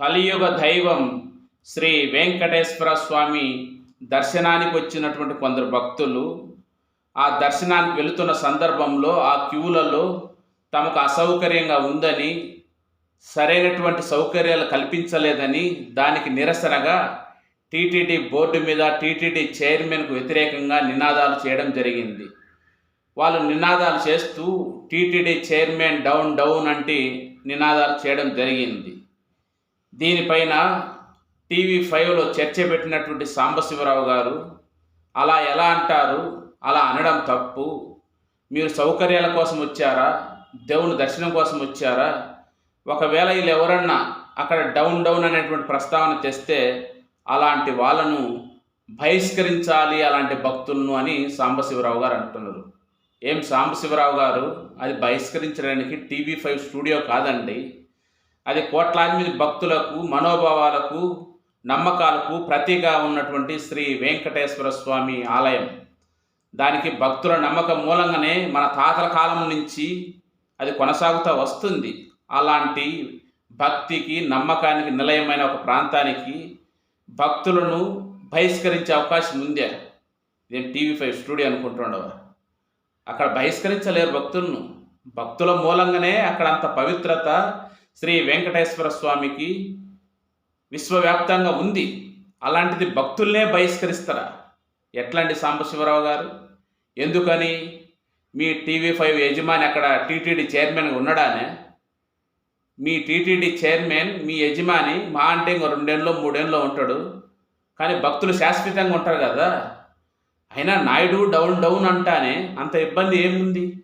కలియుగ దైవం శ్రీ వెంకటేశ్వర స్వామి దర్శనానికి వచ్చినటువంటి కొందరు భక్తులు ఆ దర్శనానికి వెళుతున్న సందర్భంలో ఆ క్యూలలో తమకు అసౌకర్యంగా ఉందని సరైనటువంటి సౌకర్యాలు కల్పించలేదని దానికి నిరసనగా టీటీడీ బోర్డు మీద టీటీడీ చైర్మన్కు వ్యతిరేకంగా నినాదాలు చేయడం జరిగింది. వాళ్ళు నినాదాలు చేస్తూ టీటీడీ చైర్మన్ డౌన్ డౌన్ అంటే నినాదాలు చేయడం జరిగింది. దీనిపైన టీవీ ఫైవ్లో చర్చ పెట్టినటువంటి సాంబశివరావు గారు అలా ఎలా అంటారు? అలా అనడం తప్పు. మీరు సౌకర్యాల కోసం వచ్చారా? దేవుని దర్శనం కోసం వచ్చారా? ఒకవేళ వీళ్ళు ఎవరన్నా అక్కడ డౌన్ డౌన్ అనేటువంటి ప్రస్తావన తెస్తే అలాంటి వాళ్ళను బహిష్కరించాలి అలాంటి భక్తులను అని సాంబశివరావు గారు అంటున్నారు. ఏం సాంబశివరావు గారు? అది బహిష్కరించడానికి టీవీ ఫైవ్ స్టూడియో కాదండి. అది కోట్లాది మంది భక్తులకు మనోభావాలకు నమ్మకాలకు ప్రతిగా ఉన్నటువంటి శ్రీ వెంకటేశ్వర స్వామి ఆలయం. దానికి భక్తుల నమ్మకం మూలంగానే మన తాతల కాలం నుంచి అది కొనసాగుతూ వస్తుంది. అలాంటి భక్తికి నమ్మకానికి నిలయమైన ఒక ప్రాంతానికి భక్తులను బహిష్కరించే అవకాశం ఉందే. ఇదేం టీవీ ఫైవ్ స్టూడియో అనుకుంటుండవా? అక్కడ బహిష్కరించలేరు భక్తులను. భక్తుల మూలంగానే అక్కడ అంత పవిత్రత శ్రీ వెంకటేశ్వర స్వామికి విశ్వవ్యాప్తంగా ఉంది. అలాంటిది భక్తుల్నే బహిష్కరిస్తారా? ఎట్లాంటి సాంబశివరావు గారు? ఎందుకని? మీ టీవీ ఫైవ్ యజమాని అక్కడ టీటీడీ చైర్మన్గా ఉన్నాడానే? మీ టీటీడీ చైర్మన్ మీ యజమాని మా అంటే ఇంకో రెండేళ్ళలో మూడేళ్ళలో ఉంటాడు. కానీ భక్తులు శాశ్వతంగా ఉంటారు కదా? అయినా నాయుడు డౌన్ డౌన్ అంటానే. అంత ఇబ్బంది ఏముంది?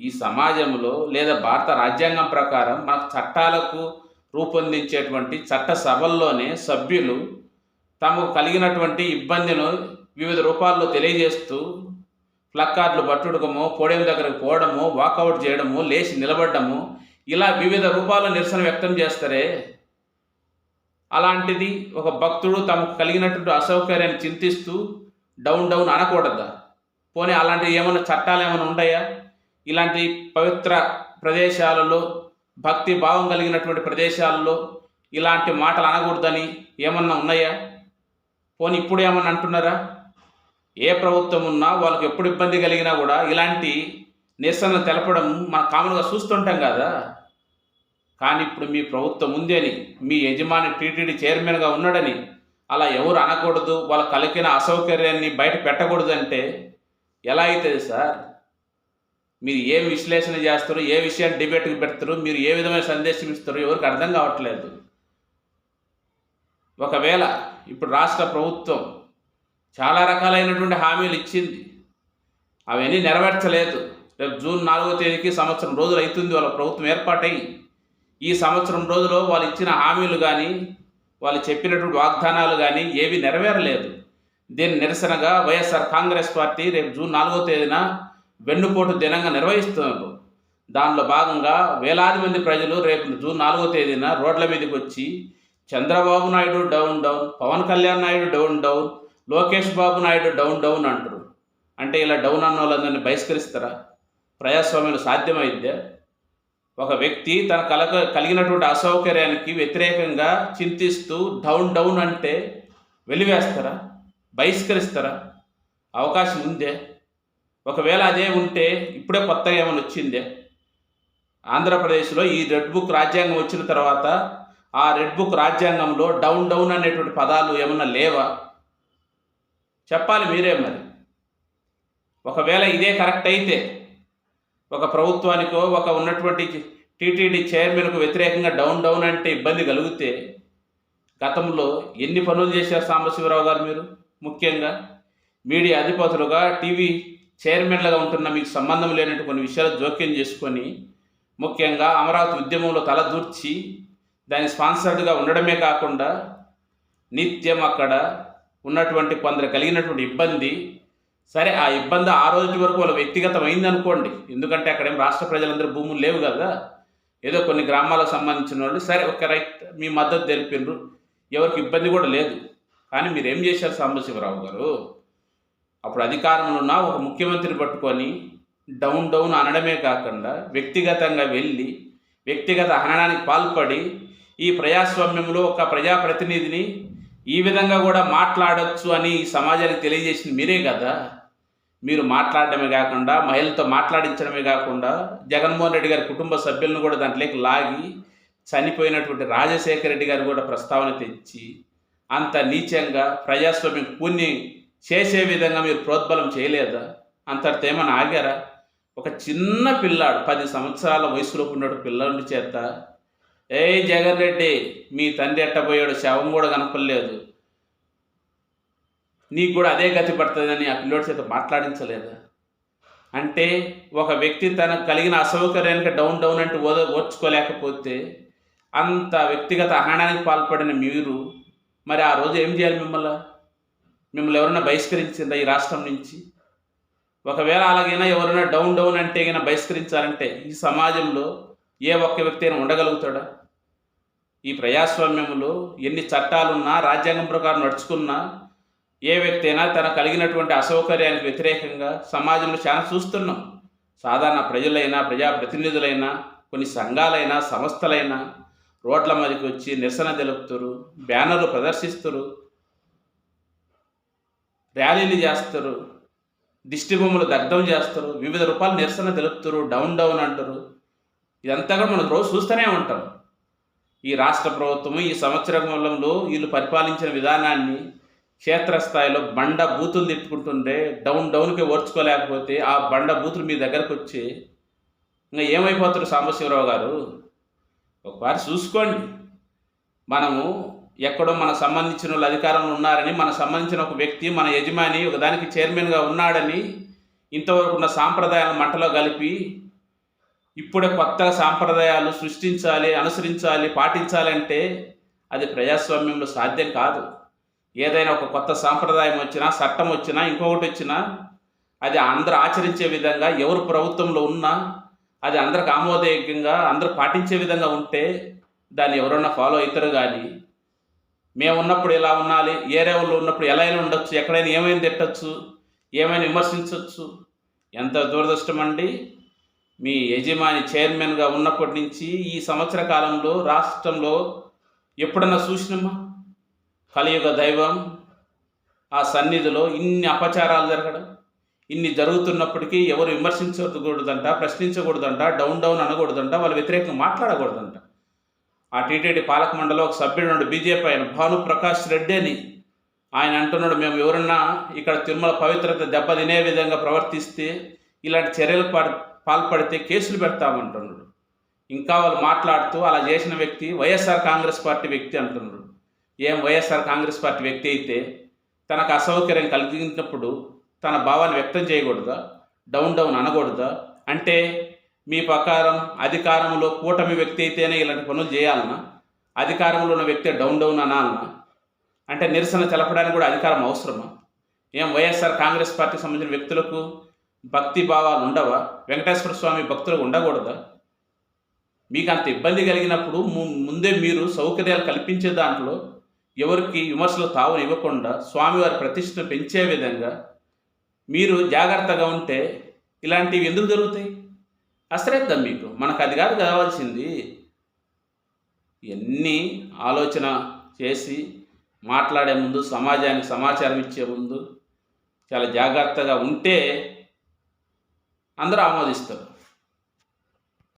ఈ సమాజంలో లేదా భారత రాజ్యాంగం ప్రకారం మనకు చట్టాలకు రూపొందించేటువంటి చట్ట సభల్లోనే సభ్యులు తమకు కలిగినటువంటి ఇబ్బందిను వివిధ రూపాల్లో తెలియజేస్తూ ప్లక్కార్డులు పట్టుడకము పోడియం దగ్గరకు పోవడము వాకౌట్ చేయడము లేచి నిలబడము ఇలా వివిధ రూపాల్లో నిరసన వ్యక్తం చేస్తారే? అలాంటిది ఒక భక్తుడు తమకు కలిగినటువంటి అసౌకర్యాన్ని చింతిస్తూ డౌన్ డౌన్ అనకూడదా? పోనీ అలాంటివి ఏమైనా చట్టాలు ఏమైనా ఉంటాయా ఇలాంటి పవిత్ర ప్రదేశాలలో భక్తి భావం కలిగినటువంటి ప్రదేశాలలో ఇలాంటి మాటలు అనకూడదని ఏమన్నా ఉన్నాయా? పోనీ ఇప్పుడు ఏమన్నా అంటున్నారా? ఏ ప్రభుత్వం ఉన్నా వాళ్ళకి ఎప్పుడు ఇబ్బంది కలిగినా కూడా ఇలాంటి నిరసన తెలపడం మనం కామన్గా చూస్తుంటాం కదా. కానీ ఇప్పుడు మీ ప్రభుత్వం ఉంది అని మీ యజమాని టీటీడీ చైర్మన్గా ఉన్నాడని అలా ఎవరు అనకూడదు వాళ్ళ కలిగిన అసౌకర్యాన్ని బయట పెట్టకూడదు అంటే ఎలా అవుతుంది సార్? మీరు ఏం విశ్లేషణ చేస్తారు ఏ విషయాన్ని డిబేట్కి పెడతారు మీరు ఏ విధమైన సందేశం ఇస్తారు ఎవరికి అర్థం కావట్లేదు. ఒకవేళ ఇప్పుడు రాష్ట్ర ప్రభుత్వం చాలా రకాలైనటువంటి హామీలు ఇచ్చింది. అవన్నీ నెరవేర్చలేదు. రేపు జూన్ నాలుగో తేదీకి సంవత్సరం రోజులు అవుతుంది వాళ్ళ ప్రభుత్వం ఏర్పాటై. ఈ సంవత్సరం రోజులో వాళ్ళు ఇచ్చిన హామీలు కానీ వాళ్ళు చెప్పినటువంటి వాగ్దానాలు కానీ ఏవి నెరవేరలేదు. దీని నిరసనగా వైఎస్ఆర్ కాంగ్రెస్ పార్టీ రేపు జూన్ నాలుగో తేదీన వెన్నుపోటు దినంగా నిర్వహిస్తున్నారు. దానిలో భాగంగా వేలాది మంది ప్రజలు రేపు జూన్ నాలుగో తేదీన రోడ్ల మీదకి వచ్చి Chandrababu Naidu down down Pawan Kalyan Naidu down down Lokesh Babu Naidu down down అంటారు. అంటే ఇలా డౌన్ అన్న వాళ్ళందరినీ బహిష్కరిస్తారా? ప్రజాస్వామ్యంలో సాధ్యమైద్దే? ఒక వ్యక్తి తన కలక కలిగినటువంటి అసౌకర్యానికి వ్యతిరేకంగా చింతిస్తూ డౌన్ డౌన్ అంటే వెలివేస్తారా? బహిష్కరిస్తారా? అవకాశం ఉందే? ఒకవేళ అదే ఉంటే ఇప్పుడే కొత్తగా ఏమైనా వచ్చిందే? ఆంధ్రప్రదేశ్లో ఈ రెడ్ బుక్ రాజ్యాంగం వచ్చిన తర్వాత ఆ రెడ్ బుక్ రాజ్యాంగంలో డౌన్ డౌన్ అనేటువంటి పదాలు ఏమన్నా లేవా? చెప్పాలి మీరే మరి. ఒకవేళ ఇదే కరెక్ట్ అయితే ఒక ప్రభుత్వానికో ఒక ఉన్నటువంటి టీటీడీ చైర్మన్కు వ్యతిరేకంగా డౌన్ డౌన్ అంటే ఇబ్బంది కలిగితే గతంలో ఎన్ని పనులు చేశారు సాంబశివరావు గారు మీరు? ముఖ్యంగా మీడియా అధిపతులుగా టీవీ చైర్మన్లుగా ఉంటున్న మీకు సంబంధం లేనట్టు కొన్ని విషయాలు జోక్యం చేసుకొని ముఖ్యంగా అమరావతి ఉద్యమంలో తలదూర్చి దాని స్పాన్సర్డ్గా ఉండడమే కాకుండా నిత్యం అక్కడ ఉన్నటువంటి కొందరు కలిగినటువంటి ఇబ్బంది. సరే ఆ ఇబ్బంది ఆ రోజు వరకు వాళ్ళ వ్యక్తిగతం అయింది అనుకోండి ఎందుకంటే అక్కడేం రాష్ట్ర ప్రజలందరూ భూములు లేవు కదా. ఏదో కొన్ని గ్రామాలకు సంబంధించిన వాళ్ళు సరే ఒక రైట్ మీ మద్దతు తెలిపినారు. ఎవరికి ఇబ్బంది కూడా లేదు. కానీ మీరు ఏం చేశారు సాంబశివరావు గారు? అప్పుడు అధికారంలో ఉన్న ఒక ముఖ్యమంత్రిని పట్టుకొని డౌన్ డౌన్ అనడమే కాకుండా వ్యక్తిగతంగా వెళ్ళి వ్యక్తిగత హననానికి పాల్పడి ఈ ప్రజాస్వామ్యంలో ఒక ప్రజాప్రతినిధిని ఈ విధంగా కూడా మాట్లాడచ్చు అని ఈ సమాజానికి తెలియజేసింది మీరే కదా. మీరు మాట్లాడడమే కాకుండా మహిళలతో మాట్లాడించడమే కాకుండా జగన్మోహన్ రెడ్డి గారి కుటుంబ సభ్యులను కూడా దాంట్లోకి లాగి చనిపోయినటువంటి రాజశేఖర రెడ్డి గారు కూడా ప్రస్తావన తెచ్చి అంత నీచంగా ప్రజాస్వామ్యం కొన్ని చేసే విధంగా మీరు ప్రోద్బలం చేయలేదా? అంతటితో ఏమైనా ఆగారా? ఒక చిన్న పిల్లాడు పది సంవత్సరాల వయసులో ఉన్నాడు పిల్లాడి చేత ఏ జగన్ రెడ్డి మీ తండ్రి ఎట్టబోయాడు శవం కూడా కనపడలేదు. నీకు కూడా అదే గతి పడుతుందని ఆ పిల్లోడి చేత మాట్లాడించలేదా? అంటే ఒక వ్యక్తి తనకు కలిగిన అసౌకర్యానికి డౌన్ డౌన్ అంటే ఓద ఓర్చుకోలేకపోతే అంత వ్యక్తిగత అహనానికి పాల్పడిన మీరు మరి ఆ రోజు ఏం చేయాలి మిమ్మల్ని? మిమ్మల్ని ఎవరైనా బహిష్కరించిందా ఈ రాష్ట్రం నుంచి? ఒకవేళ అలాగైనా ఎవరైనా డౌన్ డౌన్ అంటే అయినా బహిష్కరించాలంటే ఈ సమాజంలో ఏ ఒక్క వ్యక్తి అయినా ఉండగలుగుతాడా? ఈ ప్రజాస్వామ్యంలో ఎన్ని చట్టాలున్నా రాజ్యాంగం ప్రకారం నడుచుకున్నా ఏ వ్యక్తి అయినా తన కలిగినటువంటి అసౌకర్యానికి వ్యతిరేకంగా సమాజంలో చాలా చూస్తున్నాం. సాధారణ ప్రజలైనా ప్రజాప్రతినిధులైనా కొన్ని సంఘాలైనా సంస్థలైనా రోడ్ల మీదకి వచ్చి నిరసన తెలుపుతారు బ్యానర్లు ప్రదర్శిస్తారు ర్యాలీలు చేస్తారు దిష్టిబొమ్మలు దగ్ధం చేస్తారు వివిధ రూపాయలు నిరసన తెలుపుతారు డౌన్ డౌన్ అంటారు. ఇదంతా కూడా మనం రోజు చూస్తూనే ఉంటాం. ఈ రాష్ట్ర ప్రభుత్వం ఈ సంవత్సరంలో వీళ్ళు పరిపాలించిన విధానాన్ని క్షేత్రస్థాయిలో బండ బూతులు తిట్టుకుంటుంటే డౌన్ డౌన్కి ఓర్చుకోలేకపోతే ఆ బండ బూతులు మీ దగ్గరకు వచ్చి ఇంకా ఏమైపోతారు సాంబశివరావు గారు? ఒకసారి చూసుకోండి. మనము ఎక్కడో మనకు సంబంధించిన వాళ్ళు అధికారంలో ఉన్నారని మనకు సంబంధించిన ఒక వ్యక్తి మన యజమాని ఒక దానికి చైర్మన్గా ఉన్నాడని ఇంతవరకు ఉన్న సాంప్రదాయాలను మంటలో కలిపి ఇప్పుడే కొత్తగా సాంప్రదాయాలు సృష్టించాలి అనుసరించాలి పాటించాలంటే అది ప్రజాస్వామ్యంలో సాధ్యం కాదు. ఏదైనా ఒక కొత్త సాంప్రదాయం వచ్చినా చట్టం వచ్చినా ఇంకొకటి వచ్చినా అది అందరు ఆచరించే విధంగా ఎవరు ప్రభుత్వంలో ఉన్నా అది అందరికి ఆమోదయోగ్యంగా అందరూ పాటించే విధంగా ఉంటే దాన్ని ఎవరన్నా ఫాలో అవుతారు కానీ మేము ఉన్నప్పుడు ఎలా ఉండాలి ఏరే వాళ్ళు ఉన్నప్పుడు ఎలా అయినా ఉండొచ్చు ఎక్కడైనా ఏమైనా తిట్టచ్చు ఏమైనా విమర్శించవచ్చు ఎంత దురదృష్టం అండి. మీ యజమాని చైర్మన్గా ఉన్నప్పటి నుంచి ఈ సంవత్సర కాలంలో రాష్ట్రంలో ఎప్పుడన్నా చూసినమ్మా? కలియుగ దైవం ఆ సన్నిధిలో ఇన్ని అపచారాలు జరగడం ఇన్ని జరుగుతున్నప్పటికీ ఎవరు విమర్శించకూడదంట ప్రశ్నించకూడదంట డౌన్ డౌన్ అనకూడదంట వాళ్ళ వ్యతిరేకంగా మాట్లాడకూడదంట. ఆ టీటీడీ పాలక మండలిలో ఒక సభ్యుడు బీజేపీ ఆయన భాను ప్రకాష్ రెడ్డి అని ఆయన అంటున్నాడు మేము ఎవరన్నా ఇక్కడ తిరుమల పవిత్రత దెబ్బ తినే విధంగా ప్రవర్తిస్తే ఇలాంటి చర్యలు పాల్పడితే కేసులు పెడతామంటున్నాడు. ఇంకా వాళ్ళు మాట్లాడుతూ అలా చేసిన వ్యక్తి వైఎస్ఆర్ కాంగ్రెస్ పార్టీ వ్యక్తి అంటున్నాడు. ఏం వైఎస్ఆర్ కాంగ్రెస్ పార్టీ వ్యక్తి అయితే తనకు అసౌకర్యం కలిగినప్పుడు తన భావాన్ని వ్యక్తం చేయకూడదా? డౌన్ డౌన్ అనకూడదా? అంటే మీ ప్రకారం అధికారంలో కూటమి వ్యక్తి అయితేనే ఇలాంటి పనులు చేయాలన్నా? అధికారంలో ఉన్న వ్యక్తి డౌన్ డౌన్ అనాలన్నా అంటే నిరసన తెలపడానికి కూడా అధికారం అవసరమా? ఏం వైఎస్ఆర్ కాంగ్రెస్ పార్టీకి సంబంధించిన వ్యక్తులకు భక్తి భావాలు ఉండవా? వెంకటేశ్వర స్వామి భక్తులు ఉండకూడదా? మీకు అంత ఇబ్బంది కలిగినప్పుడు ముందే మీరు సౌకర్యాలు కల్పించే దాంట్లో ఎవరికి విమర్శలు తావును ఇవ్వకుండా స్వామివారి ప్రతిష్టను పెంచే విధంగా మీరు జాగ్రత్తగా ఉంటే ఇలాంటివి ఎందుకు జరుగుతాయి? అశ్రద్ధం మీకు. మనకు అది కాదు కావాల్సింది. ఇవన్నీ ఆలోచన చేసి మాట్లాడే ముందు సమాజానికి సమాచారం ఇచ్చే ముందు చాలా జాగ్రత్తగా ఉంటే అందరూ ఆమోదిస్తారు.